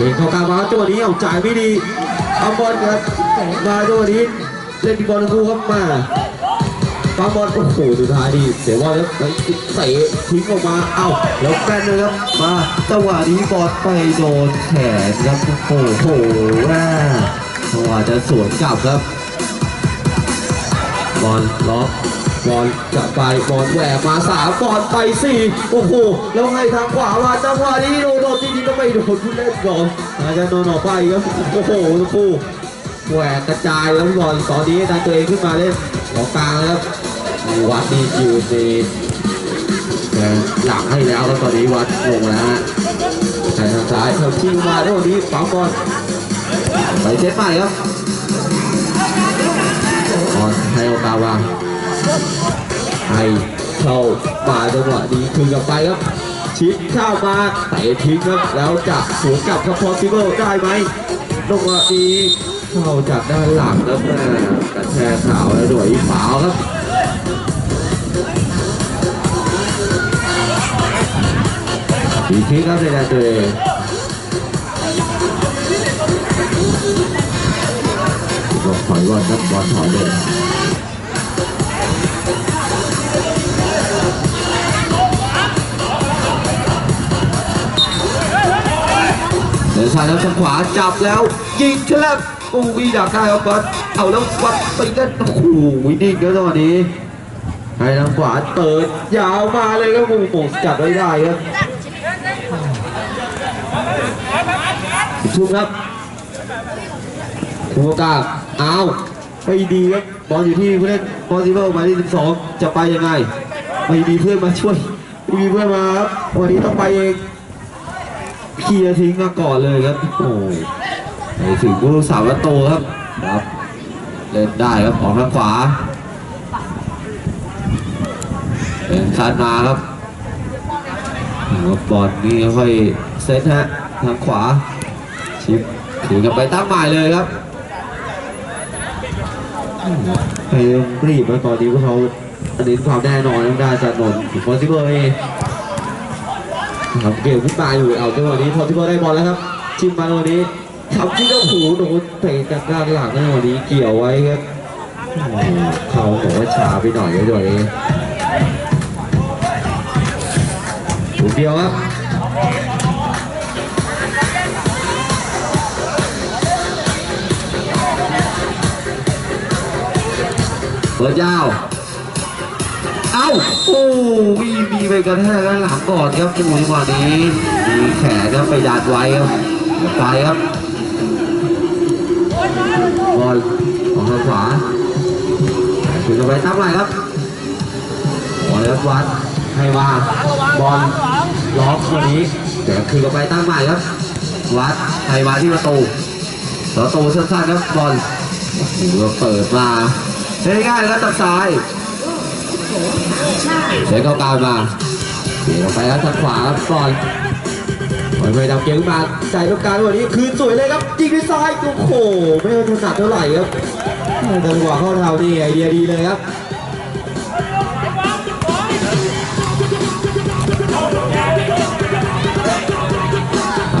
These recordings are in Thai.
เล่นเข้ากลางมาจังหวะนี้เอาจ่ายไม่ดีเอาบอลครับมาจังหวะนี้เล่นบอลคู่ครับมาฟังบอลโอ้โหสุดท้ายดีเสียบอลแล้วเตะทิ้งออกมาเอ้าแล้วแกนเลยครับมาจังหวะนี้บอลไปโดนแขนครับโอ้โหแม่จังหวะจะสวนกลับครับบอลล็อก บอลกลับไปบอลแหวกมาสามบอลไปสี่โอ้โหแล้วให้ทางขวามาจังหวะนี้โดนโดนจริงๆก็ไม่โดนผู้เล่นก่อนอาจจะโดนออกไปครับโอ้โหทุกคู่แหวกกระจายแล้วบอลตอนนี้ดันตัวเองขึ้นมาเล่นของกลางแล้ววัดดีจิวดีหลังให้แล้วแล้วตอนนี้วัดลงแล้วฮะใส่ทางซ้ายเพิ่มชิงมาแล้ววันนี้ฝังบอลไปเซตใหม่ครับบอลให้โอกาวาง ให้เข้ามาจังหวะนี้คืนกลับไปครับ ชิดเข้ามาเตะทิ้งครับ แล้วจะสวนกลับกับพอซิเบิลได้ไหมจังหวะนี้เข้าจากด้านหลังครับแม่กระแทกขาวแล้วด้วยฝาวครับอีกทีครับในด้านตัวเองบอถอยบอลครับบอลถอยเลย เดินซ้ายแล้วทางขวาจับแล้ว ยิงเฉลับโอ้ยดักได้ครับบอลเอาแล้ววัดไปกันโอ้โหนิ่งแล้วจังหวะนี้ให้ทางขวาเปิดยาวมาเลยครับโอ้โหจับไว้ได้ครับชุ่มครับคุณโอกาเอาไม่ดีครับ บอลอยู่ที่ผู้เล่นบอลซิเบิลหมายเลข12จะไปยังไง ไม่มีเพื่อนมาช่วยไม่มีเพื่อนมาครับวันนี้ต้องไปเองเคลียร์ทิ้งมาก่อนเลยครับโอ้ยไปถึงผู้สาวประตูครับครับเล่นได้ครับออกทางขวาเป็นชัดมาครับบอลนี่ค่อยเซตฮะทางขวาชิปถือกลับไปตั้งหม่เลยครับ พยายามรีบไว้ก่อนดีพวกเขาอันนี้ความแน่นอนต้องได้จากนนท์ถึงพอซิเบอร์เองครับเกมขึ้นมาอยู่เอาจังหวะนี้พอที่พอร์ได้บอลแล้วครับชิมมาจังหวะนี้ทำที่เจ้าหูโดนเตะจากด้านหลังในวันนี้เกี่ยวไว้ครับเขาบอกว่าช้าไปหน่อยก็ด้วยถูกเดียวครับ เปิดยาว เอ้า โอ้มีมีไปกระแทกด้านหลังก่อนครับโอ้จังหวะนี้มีแขนครับไปดัดไว้ครับไปครับบอลออกทางขวาถึงกับไปตั้งใหม่ครับบอลครับวัดให้วาบอลล็อกวันนี้แต่คืนกับไปตั้งใหม่ครับ วัดให้มาที่ประตูประตูสั้นๆครับบอลโอ้โหเปิดมา ง่ายแล้วตัดซ้ายเสียเข้ากลางมาเสียไปแล้วทางขวาครับก่อนปล่อยไปดาวเกียงมาใจตรงกลางวันนี้คืนสวยเลยครับยิงด้วยซ้ายโอ้โหไม่ถนัดเท่าไหร่ครับจังหวะเข้าเท้านี่ไอเดียดีเลยครับ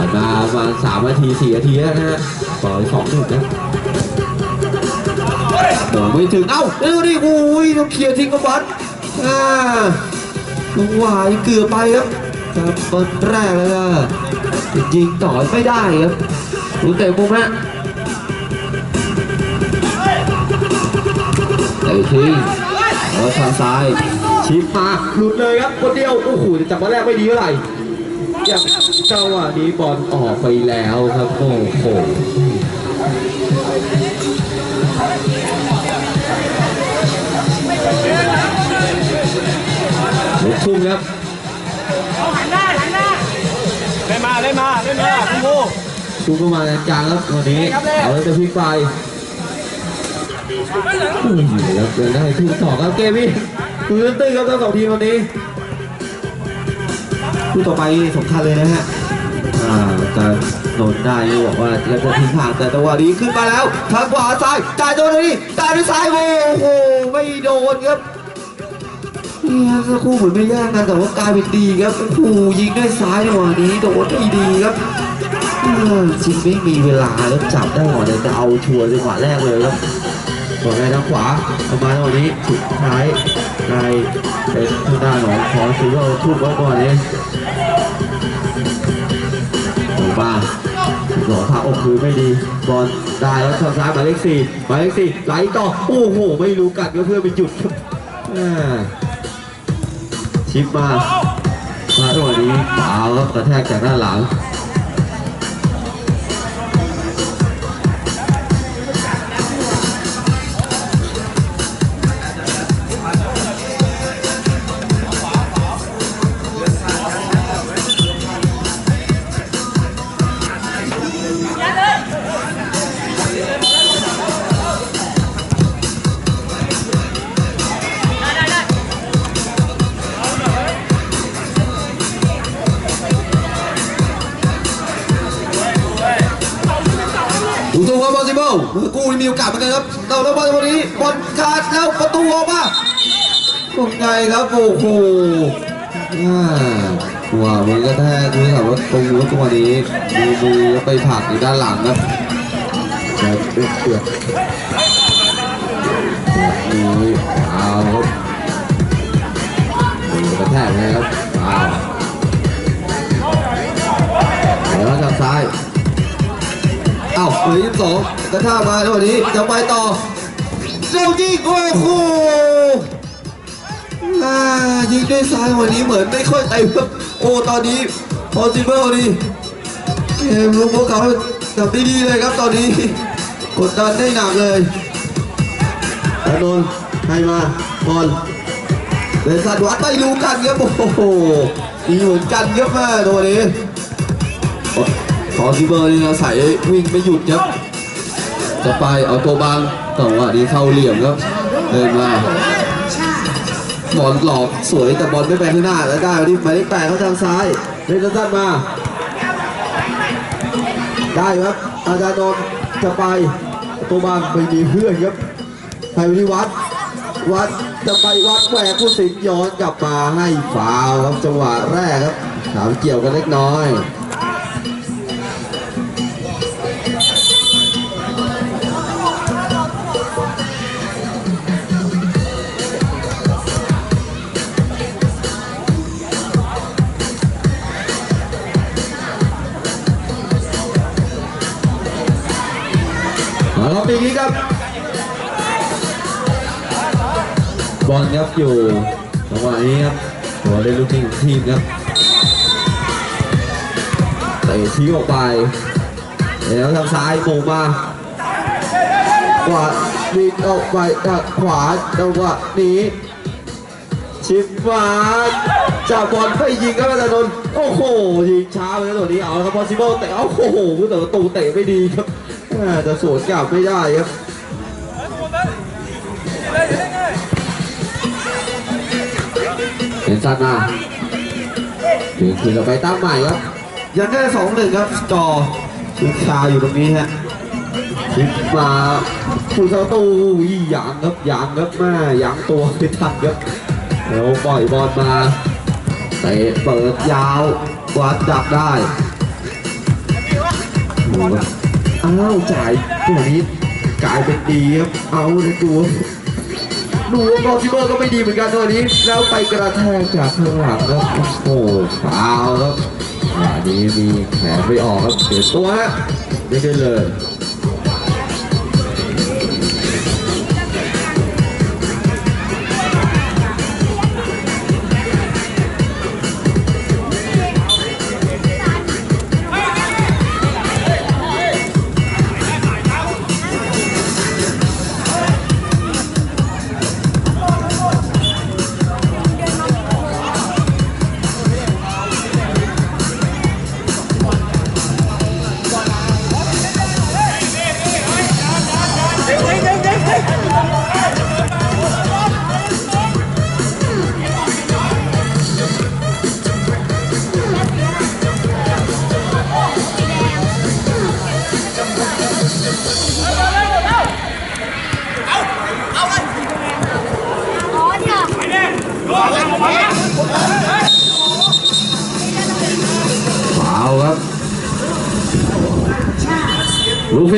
นมาประมาณสามนาทีสี่นาทีแล้วนะฮะต่อสองหนึ่งนะ ไม่ถึง เอ้าเร็วดิโอ้ยต้องเคลียร์ทิ้งกับบอลอ่าลงหวายเกือบไปครับครับบอลแรกเลยอะยิงต่อไม่ได้ครับลูกเตะมุมฮะเตะทิ้งแล้วทางซ้าย ชิปมาหลุดเลยครับคนเดียวโอ้โหแต่จับบอลแรกไม่ดีเท่าไหร่อย่างจังหวะนี้บอลออกไปแล้วครับโอ้โห ทุ่งครับเล่นมาเล่นมาเล่นมาคุณครูทุ่งเข้ามาในกลางครับวันนี้เอาแล้วจะพลิกไปอืมแล้วเดินได้ทุ่งต่อครับเกมนี้คือตื้นครับทั้งสองทีมวันนี้คู่ต่อไปสำคัญเลยนะฮะอ่าจะโดนได้นี่บอกว่าจะจะทิ้งห่างแต่จังหวะนี้ขึ้นมาแล้วทางขวาซ้ายจ่ายตัวนี้จ่ายด้วยซ้ายโอ้โหไม่โดนครับ นี่ครับสักครู่เหมือนไม่แย่งกันแต่ว่ากลายเป็นดีครับโอ้ยิงด้วยซ้ายในวันนี้โดนไม่ดีครับเออจริงไม่มีเวลาแล้วจับได้ก่อนเลยจะเอาชัวร์จังหวะแรกเลยครับส่วนในทางขวาเอามาตรงนี้สุดท้ายในเป็นทางด้านของขอซีโร่ทุบไว้ก่อนนี้ถูกป่ะหลอกพาอกคือไม่ดีบอลได้แล้วทางซ้ายหมายเลขสี่หมายเลขสี่ไหลต่อ โอ้โห ไม่รู้กัดก็เพื่อไปหยุดครับอ่า ชิปมามาตรงนี้ขวาครับกระแทกจากด้านหลัง ครับโอ้โหอ่าหัวมันก็แท้คือแบบว่าตรงรู้ตัวนี้มือมือแล้วไปผลักอยู่ด้านหลังครับแต่เดือดเดือดนี่เอาครับมือกระแทกนะครับเอาแล้วทางซ้ายเอ้าเหลือยี่สิบสองกระท่ามาแล้ววันนี้จะไปต่อเจ้ายิงโอ้โห อ่ายิงด้วยซ้ายวันนี้เหมือนไม่ค่อยเต็มครับโอ้ตอนนี้พอซิเบิลนี่เกมรู้พวกเขาทำได้ดีเลยครับตอนนี้กดดันได้หนักเลยอานนท์ให้มาบอลเดนสันวัดไม่รู้กันครับโอ้โหดีเหมือนกันครับแม่ตัวนี้ขอซิเบอร์นี่นะใส่วิ่งไม่หยุดครับจะไปเอาตัวบางแต่ว่านี้เข้าเหลี่ยมครับเดินมา บอลหลอกสวยแต่บอลไม่ไปข้างหน้าแล้วได้วันนี้หมายเลขแปดเขาทางซ้ายเล่นสั้นมา ได้ครับอาจารย์นนท์จะไปตัวบางไม่มีเพื่อนครับไทยวินิวัดวัดจะไปวัดแหวกผู้สินย้อนกลับมาให้ฟาวครับจังหวะแรกครับถามเกี่ยวกันเล็กน้อย ปีนี้ครับบอลครับอยู่จังหวะนี้ครับหัวเล่นลูกทิ้งของทีมครับเตะทิ้ออกไปแล้วทางซ้ายโมงมากวาดวิ่งออกไปทางขวาจังหวะนี้ชิปมาจากบอลไปยิงครับอาจารย์นนท์โอ้โหยิงช้าไปแล้วตัวนี้เอาครับพอซิเบิลเตะโอ้โหแต่ประตูเตะไม่ดีครับ จะสวนกลับไม่ได้ครับเห็นสั้นมาถึงคืนเราไปตั้งใหม่ครับ ยังได้สองหนึ่งครับจอชุดชาอยู่ตรงนี้ฮะชิปมาผู้เข้าตู้อีหยางครับหยางครับแม่หยางตัวไม่ทันครับแล้วปล่อยบอลมาเตะเปิดยาวกวาดจับได้ดูครับ อ้าวจ่ายตัวนี้กลายเป็นดีครับเอาเลยดูดูบอลซิเบอร์ก็ไม่ดีเหมือนกันตัวนี้ แล้วไปกระแทกจากข้างหลังครับโอ้โหฟาวล์ครับอันนี้มีแขนไม่ออกครับเสียตัวฮะไม่ได้เลย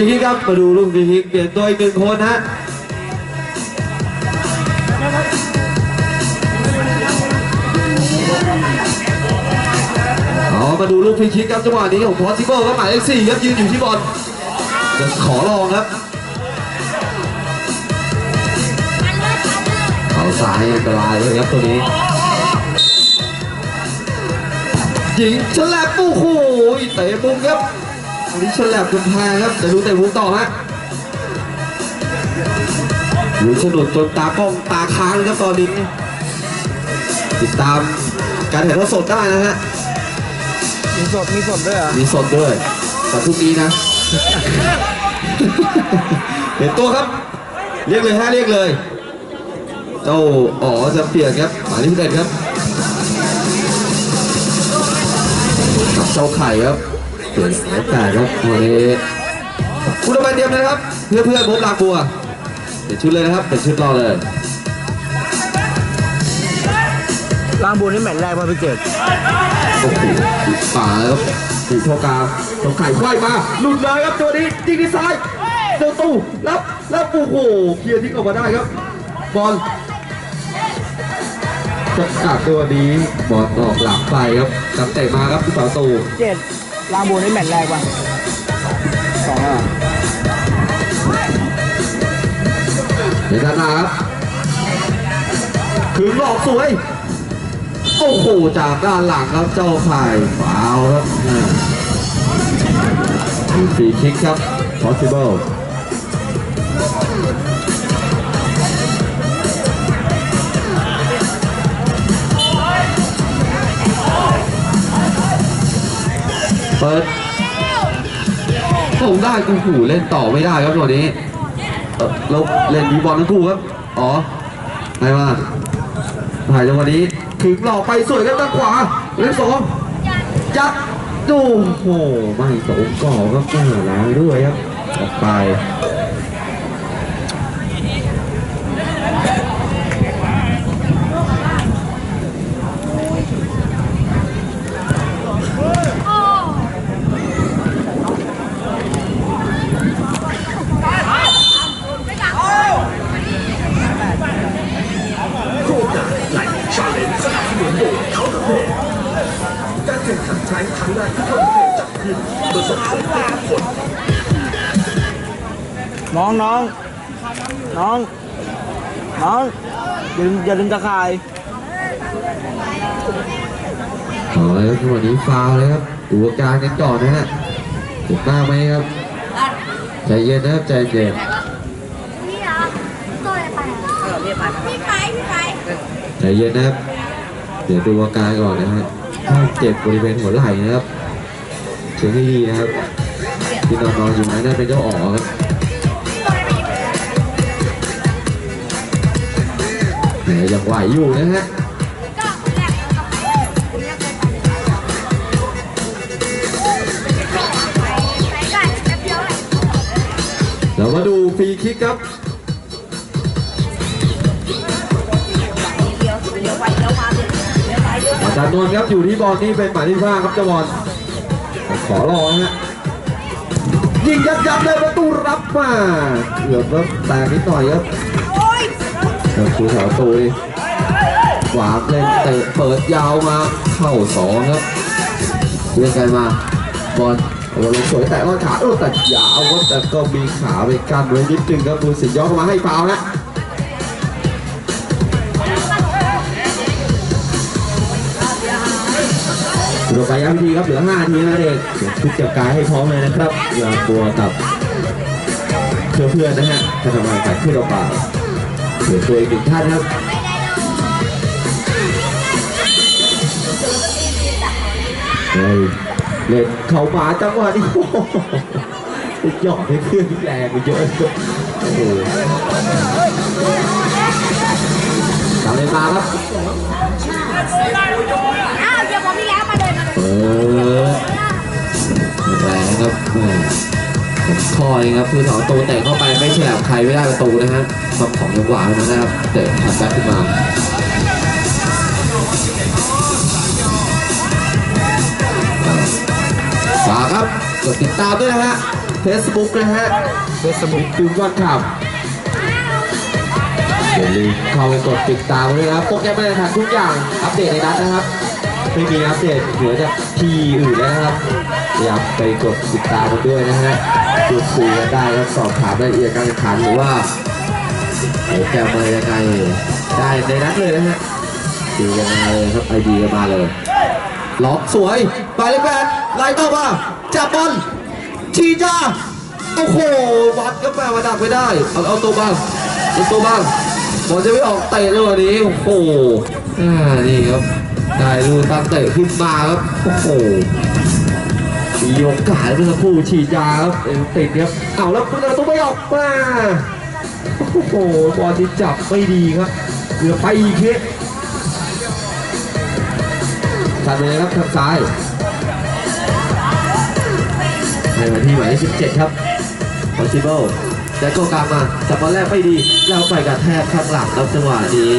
ฟรีคิกครับมาดูลูกฟรีคิกเปลี่ยนตัวอีกหนึ่งคนฮะเอมาดูลูกฟรีคิกครับจังหวะนี้ของพอสซิเบิลครับหมายเลขสี่ครับยืนอยู่ที่บอลจะขอลองครับเขาซ้ายอันตรายเลยครับตัวนี้ยิงฉลับโอ้โหเตะมุมครับ อันนี้ฉลับกำแพงครับแต่ดูเตะมุมต่อฮะหรือสะดุดจนตากล้องตาค้างครับตอนนี้ ติดตามการถ่ายทอดสดได้นะฮะมีสดมีสดด้วยเหรอมีสดด้วยแต่พรุ่งนี้นะ เห็นตัวครับ เรียกเลยฮะเรียกเลยเจ้าอ๋อจะเปลี่ยนครับหมายเลขเอ็ดครับกับเจ้าไข่ครับ เปลี่ยนสายแต่ครับวันนี้คุณเอาไปเตรียมเลยครับ เพื่อนเพื่อนๆผมลากบัวเปลี่ยนชุดเลยนะครับเปลี่ยนชุดรอเลยล่างบุญนี่แมตช์แรกป่ะพี่เกดโอ้โหป่าครับตีโทกาเจ้าไข่ควายมาหลุดเลยครับตัวนี้ยิงที่ซ้ายเจ้าตู้รับรับโอ้โหเคลียร์ทิ้งออกมาได้ครับ บอลจะกัดตัวนี้บอลออกหลังไปครับกำเตะมาครับที่เสาตูเกด ล่างบุญนี่แมตช์แรกว่ะสองอะเดี๋ยวด้านหน้าครับคืนหลอกสวย โอ้โห จากด้านหลังครับเจ้าไข่ฟาวครับอ่าฟรีคิกครับ possible เปิดส่งได้กูหูเล่นต่อไม่ได้ครับตัวนี้เอ่อเราเล่นดีบอลทั้งคู่ครับ อ๋อไม่ว่าถ่ายจังหวะนี้ถึงหลอกไปสวยครับด้านขวาเล่นสองจัดโอ้โหไม่สมก่อครับแม่ล้างด้วยครับออกไป น้องน้องน้องน้องอย่าลืมอย่าลืมตะข่ายเอาเลยครับจังหวะนี้ฟาวเลยครับดูอาการกันก่อนนะฮะเจ็บมาไหมครับใจเย็นนะครับใจเย็นนี่เหรอตัวอะไรไปเออพี่ไปพี่ไปพี่ไปใจเย็นนะครับเดี๋ยวดูอาการก่อนนะฮะถ้าเจ็บบริเวณหัวไหล่นะครับเช็คให้ดีนะครับที่นอนนอนอยู่ไหนนั่นเป็นเจ้าอ๋อครับ แหมยังไหวอยู่นะฮะเรามาดูฟรีคิกครับอาจารย์นนท์ครับอยู่ที่บอลนี่เป็นหมายที่ห้าครับเจ้าบอลขอรอฮะยิงยัดยัดเลยประตูรับมาเกือบแล้วแตกนิดหน่อยครับ ครับคูสาวตูนี่วางเล่นเตะเปิดยาวมาเข้าสองครับเรียกกันมาบอลบอลสวยแต่ลอดขาเออแต่ยาวครับแต่ก็มีขาไปกันไว้นิดนึงครับดูสิย้อนเข้ามาให้ฟาวนะเราไปย้ำทีครับเหลือ5ทีนะเด็กเดี๋ยวชุดเก็บกายให้พร้อมเลยนะครับยาตัวกับเพื่อนเพื่อนๆนะฮะจะทำงานขัดขึ้นเราเปล่า เหลือตัวอีกหนึ่งท่านครับเล่นเข้ามาจังหวะนี้โอ้โหยอกให้เพื่อนแรงไปเยอะโอ้โหตามเลยมาครับ อยครับคือสองประตูเตะเข้าไปไม่แฉลบใครไม่ได้ประตูนะฮะต้องของจังหวะนั้นนะครับเตะถัดแบ็ขึ้นมาฝากครับกดติดตามด้วยนะฮะ Facebook นะฮะเฟซบุ๊กถึงก่อนขับอย่าลืมเข้าไปกดติดตามด้วยนะครับโปรแกรมการแข่งขันทุกอย่างอัปเดตในนั้นนะครับไม่มีอัปเดตเหนือจากที่อื่นแล้วนะครับ อย่าไปกดติดตามกันด้วยนะฮะ พูดคุยกันได้แล้วสอบถามรายละเอียดการแข่งขันหรือว่าโปรแกมอะไรยังไงได้ในนั้นเลยนะฮะดูยังไงครับไอดีกันมาเลยล็อกสวยไปเลยแปดไล่ต่อมาจับบอลชีจ้าโอ้โหวัดก็แปลมาดักไม่ได้เอาเอาตัวบ้างเอาตัวบ้างบอลจะไม่ออกเตะเลยวันนี้โอ้โหอ่านี่ครับได้ลูกตั้งเตะขึ้นมาครับโอ้โห มีโอกาสเมื่อสักครู่ฉีดยาครับติดครับเอาแล้วประตูไม่ออกมาโอ้โหบอลที่จับไม่ดีครับเกือบไปอีกทีตัดเลยครับทางซ้ายในวันที่หมายเลข17 ครับ possible แต่ก็กลางมาจับบอลแรกไม่ดี แล้วไปกระแทกข้างหลังครับจังหวะนี้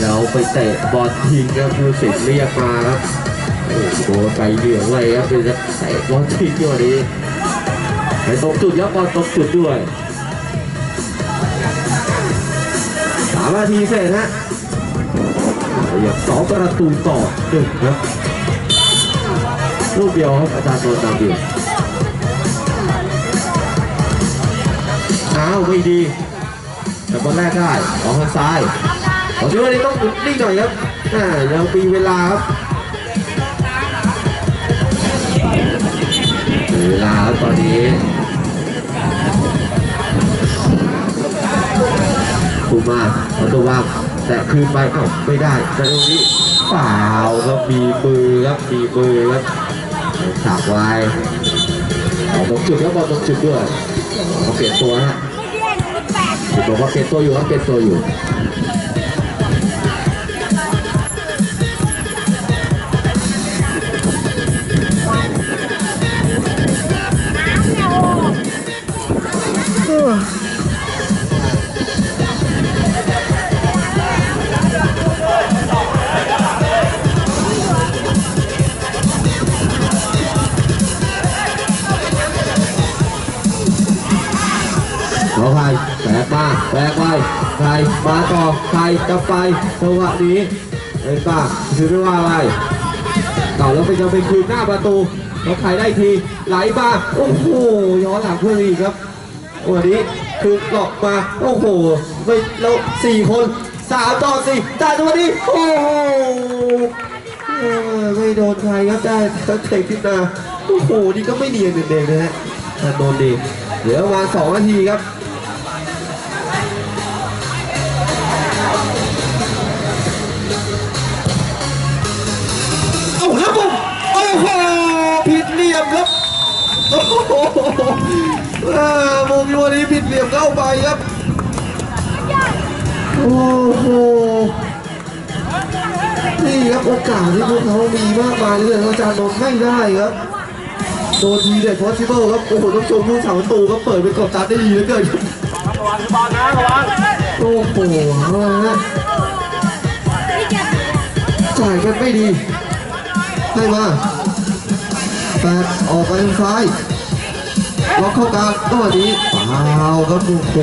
แล้วไปเตะบอลทิ้งครับผู้สิทธิ์เรียกมาครับ โอ้โหไปเหลืองเลยครับเป็นเตะบอลทิ้งอยู่วันนี้ไปตรงจุดครับบอลตรงจุดด้วยสามนาทีเสร็จฮะอย่างสองประตูต่อหนึ่งครับลูกเดียวครับอาจารย์โดนตามอยู่อ้าวไม่ดี แต่บอลแรกได้ออกทางซ้ายผมคิดว่านี่ต้องนิ่งหน่อยครับอ่ายังมีเวลาครับ เวลาครับตอนนี้คุมมาเอาตัววางแต่คืนไปเอ้าไม่ได้แต่ตรงนี้เปล่าครับมีมือครับมีมือครับฉากไว้อาตรงจุดครับบอลตรงจุดด้วยเขาเปลี่ยนตัวฮะบอกว่าเปลี่ยนตัวอยู่ครับเปลี่ยนตัวอยู่ อาใครแบกมาแบกไปใครมาต่อใครจะไปจังหวะนี้ไอ้ป้าคือไม่ว่าอะไรต่อแล้วไปจะไปคืนหน้าประตูแล้วใครได้ทีไหลมาโอ้โหย้อนหลังเพื่อนอีกครับวันนี้คือเกาะมาโอ้โหไม่แล้วสี่คนสามต่อสี่แต่ตัวนี้โอ้โหไม่โดนใครครับได้ตั้งเตะขึ้นมาโอ้โหนี่ก็ไม่เนียนเด็กๆนะฮะแต่โดนดีเหลือประมาณสองนาทีครับ โอ้โหอ่ามงวันนี้ผิดเหลี่ยมเข้าไปครับ โอ้โห นี่ครับโอกาสที่พวกเขามีมากมายเลยอาจารย์นนท์ไม่ได้ครับโดนทีเด็ด possible ครับ โอ้โหต้องชมผู้สาวประตูครับเปิดเป็นกอบตาได้ดีเหลือเกินครับโอ้โหเอาละฮะจ่ายกันไม่ดีให้มา ปดออกไปทางซ้ายล็อกเข้ากลางก็วันนี้เปล่าครับโอ้โห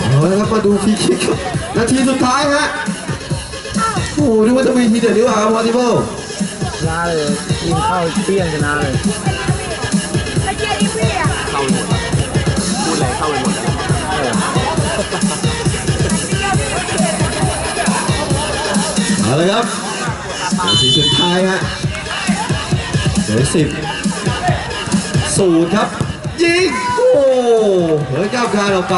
เอาละครับมาดูฟรีคิกครับนาทีสุดท้ายฮะโอ้โหนึกว่าจะมีทีเด็ดดีกว่าครับ possible ชนะเลยยิงเข้าเปี้ยงชนะเลยไม่เรียนอีพี่อะเข้าไปหมดพูดอะไรเข้าไปหมดแล้วเอาเลยครับนาทีสุดท้ายฮะเห ลือสิบศูนย์ครับ ยิงโอ้โหเฮ้ยก้าคานออกไป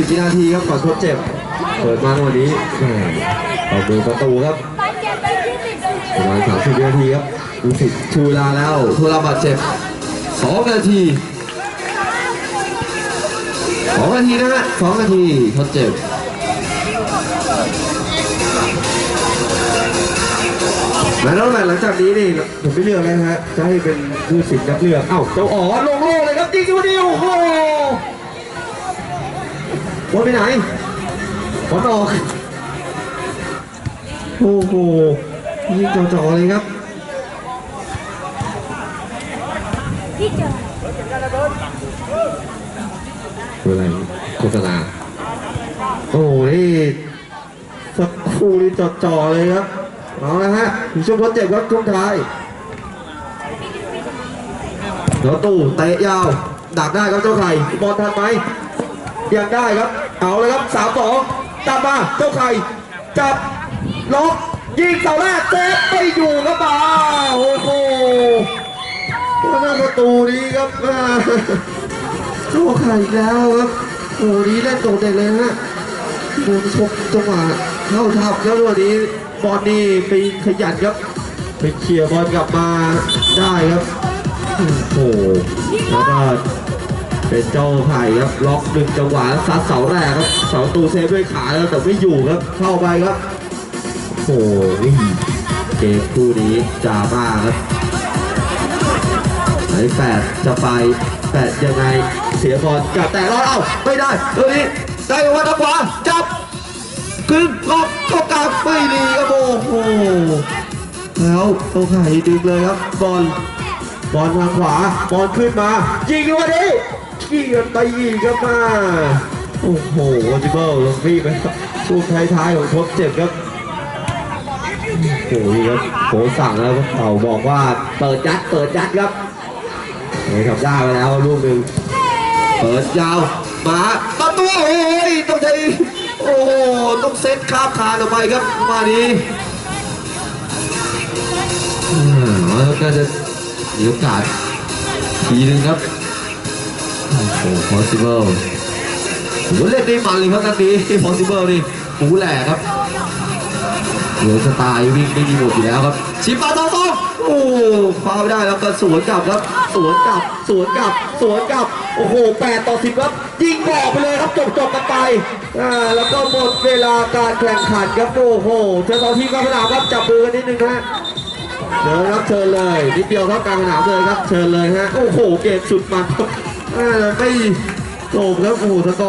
30วินาทีครับก่อนทดเจ็บ เปิดมาวันนี้แหม่เอามือประตูครับปรียนไปที่สิบนาทีประมาณ30วินาทีครับดูสิชูลาแล้วทูราบาดเจ็บ2นาที2นาทีนะฮะ2นาทีทดเจ็บ แม้แล้วแหละหลังจากนี้นี่ผมไม่เลือกแล้วนะฮะจะให้เป็นผู้สิทธิ์นักเลือกเอ้าเจ้าอ๋อลงโลกเลยครับยิงตัวเดียวโอ้โหบอลไปไหนบอลออกโอ้โหยิงจ่อๆเลยครับพี่เจอคืออะไรโฆษณาโอ้โหนี่สักครู่นี่จ่อๆเลยครับ เอาละฮะช่วงทดเจ็บครับช่วงท้ายแล้วตู้เตะยาว ดักได้ครับเจ้าไข่บอลทันไหมยังได้ครับ เอาเลยครับสามสองตามมาเจ้าไข่จับล็อกยิงเสาแรกเซฟไม่อยู่ครับมาโอ้โหหน้าประตูนี้ครับเจ้าไข่อีกแล้วครับโอ้โหนี้เล่นโดดเด่นเลยฮะโดนชกจังหวะเข้าทับแล้ววันนี้ บอลนี่ไปขยันครับไปเคลียร์บอลกลับมาได้ครับโอ้โหแล้วก็เป็นเจ้าไผ่ครับล็อกหนึ่งจังหวะซัดเสาแรกครับเสาตูเซฟด้วยขาแล้วแต่ไม่อยู่ครับเข้าไปครับโอ้โหเกมคู่นี้จาบ้าครับไหนแปดจะไปแปดยังไงเสียบอลกลับแต่รอดเอ้าไม่ได้ตัวนี้ได้จังหวะทางขวาจับ ขึ้นรอบเข้ากลางไม่ดีครับโอ้โหแล้วตัวไข่ดึงเลยครับบอลบอลทางขวาบอลขึ้นมา ยิงด้วยดิขี่กันไปอีกครับมาโอ้โหวอจิเบิลลงพี่ไปครับช่วงท้ายๆของทดเจ็บครับโอ้โหนี่ครับโหสั่งแล้วครับเขาบอกว่าเปิดยัดเปิดยัดครับนี่ทำได้ไปแล้วลูกหนึ่งเปิดยาวมาประตูโอ้ยต้องใช้ โอ้โหต้องเซตข้ามคานออกไปครับมานี้อ่าแล้วก็จะมีโอกาสทีหนึงครับโอ้โห possible โหเล่นได้มันเลยครับนัดนี้ possible นี่หูแหลกครับเหลือสไตล์วิ่งไม่มีหมดอยู่แล้วครับ ชิปปาตองตองโอ้ฟาวไม่ได้แล้วก็สวนกลับครับ สวนกลับ สวนกลับ สวนกลับ โอ้โห8ต่อ10ครับยิงบอกไปเลยครับจบจบกันไปอ่าแล้วก็หมดเวลาการแข่งขันครับโอ้โหเชิญสองทีมกลางสนามครับจับมือกันนิดนึงนะฮะเชิญครับเชิญเลยนิดเดียวครับกลางสนามเลยครับเชิญเลยฮะโอ้โหเกมสุดมันอ่าไม่จบครับโอ้โหสกอร์